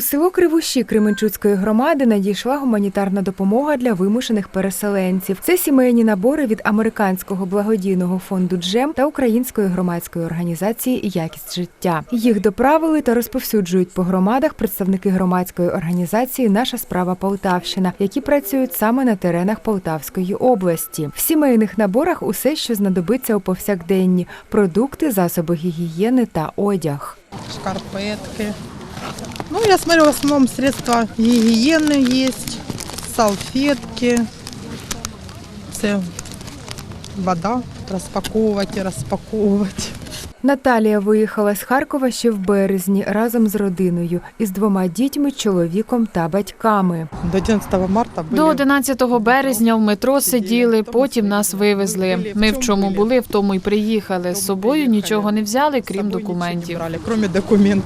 У село Кривущі Кременчуцької громади надійшла гуманітарна допомога для вимушених переселенців. Це сімейні набори від американського благодійного фонду Джем та української громадської організації Якість життя. Їх доправили та розповсюджують по громадах представники громадської організації Наша справа Полтавщина, які працюють саме на теренах Полтавської області. В сімейних наборах усе, що знадобиться у повсякденні: продукти, засоби гігієни та одяг. шкарпетки. Ну, я смотрю, в основном средства гигиены есть, салфетки, все, вода распаковывать и распаковывать. Наталія виїхала з Харкова ще в березні разом з родиною із двома дітьми, чоловіком та батьками. До 11 марта были... До 11 березня в метро сиділи, потім нас вивезли. Ми в чому були, в тому й приїхали. З собою нічого не взяли, С крім собой ничего документів.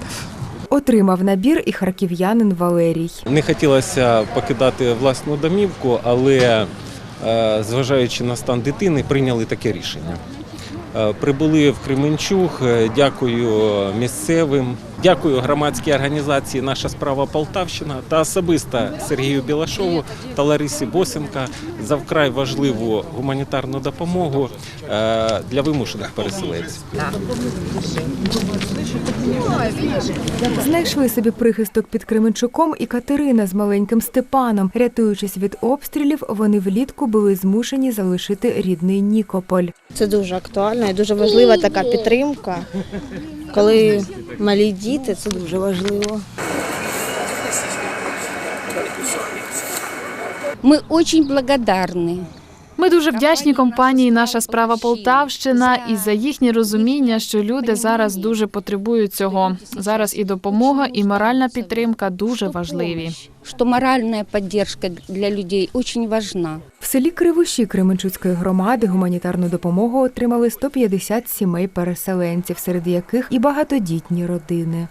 Отримав набір і харків'янин Валерій. Не хотілося покидати власну домівку, але е, зважаючи на стан дитини, прийняли таке рішення. Е, Прибули в Кременчуг. е, Дякую місцевим, дякую громадській організації Наша справа Полтавщина та особисто Сергію Білашову та Ларисі Босенка за вкрай важливу гуманітарну допомогу е, для вимушених переселенців. Знайшли собі прихисток під Кременчуком і Катерина з маленьким Степаном. Рятуючись від обстрілів, вони влітку були змушені залишити рідний Нікополь. Це дуже актуально і дуже важлива така підтримка. Коли малі діти, це дуже важливо. Мы очень благодарны. Ми дуже вдячні компанії Наша справа Полтавщина і за їхнє розуміння, що люди зараз дуже потребують цього. Зараз і допомога, і моральна підтримка дуже важливі. Что моральная поддержка для людей очень важна. В селі Кривуші Кременчуцької громади гуманітарну допомогу отримали 150 сімей переселенців, серед яких і багатодітні родини.